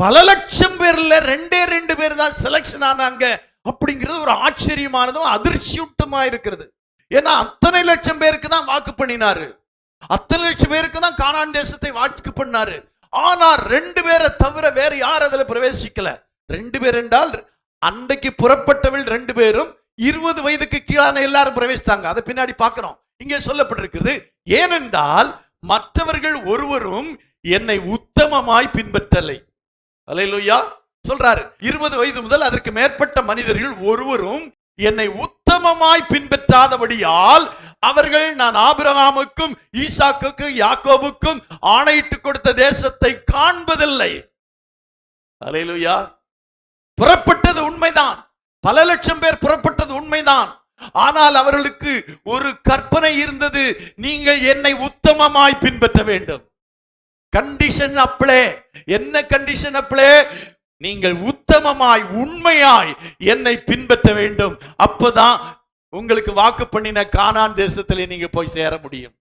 பல லட்சம் பேர்ல ரெண்டே ரெண்டு பேர் தான் செலக்ஷன் ஆனாங்க. அப்படிங்கிறது ஒரு ஆச்சரியமானதும் அதிர்ச்சியூட்டமா இருக்கிறது. ஏன்னா அத்தனை லட்சம் பேருக்கு தான் வாக்கு பண்ணினாரு. அத்தனை லட்சம் பேருக்கு தான் காணான் தேசத்தை வாக்கு பண்ணாரு. ஆனா ரெண்டு பேரை தவிர வேற யார் அதுல பிரவேசிக்கல? ரெண்டு பேர் என்றால் அன்றைக்கு புறப்பட்டவள் ரெண்டு பேரும் இருபது வயதுக்கு கீழான எல்லாரும் பிரவேசித்தாங்க. அதை பின்னாடி பார்க்கிறோம். இங்கே சொல்லப்பட்டிருக்கிறது ஏனென்றால் மற்றவர்கள் ஒருவரும் என்னை உத்தமமாய் பின்பற்றலை. அலையிலுயா சொல்றாரு இருபது வயது முதல் அதற்கு மேற்பட்ட மனிதர்கள் ஒருவரும் என்னை உத்தமமாய் பின்பற்றாதபடியால் அவர்கள் நான் ஆபிரகாமுக்கும் ஈசாக்குக்கும் யாக்கோபுக்கும் ஆணையிட்டு கொடுத்த தேசத்தை காண்பதில்லை. அலையிலுயா புறப்பட்டது உண்மைதான். பல லட்சம் பேர் புறப்பட்டது உண்மைதான். ஆனால் அவர்களுக்கு ஒரு கற்பனை இருந்தது நீங்கள் என்னை உத்தமமாய் பின்பற்ற வேண்டும். கண்டிஷன் அப்ளே என்ன கண்டிஷன் அப்ளே நீங்கள் உத்தமமாய் உண்மையாய் என்னை பின்பற்ற வேண்டும். அப்பதான் உங்களுக்கு வாக்கு பண்ணின கானான் தேசத்திலே நீங்க போய் சேர முடியும்.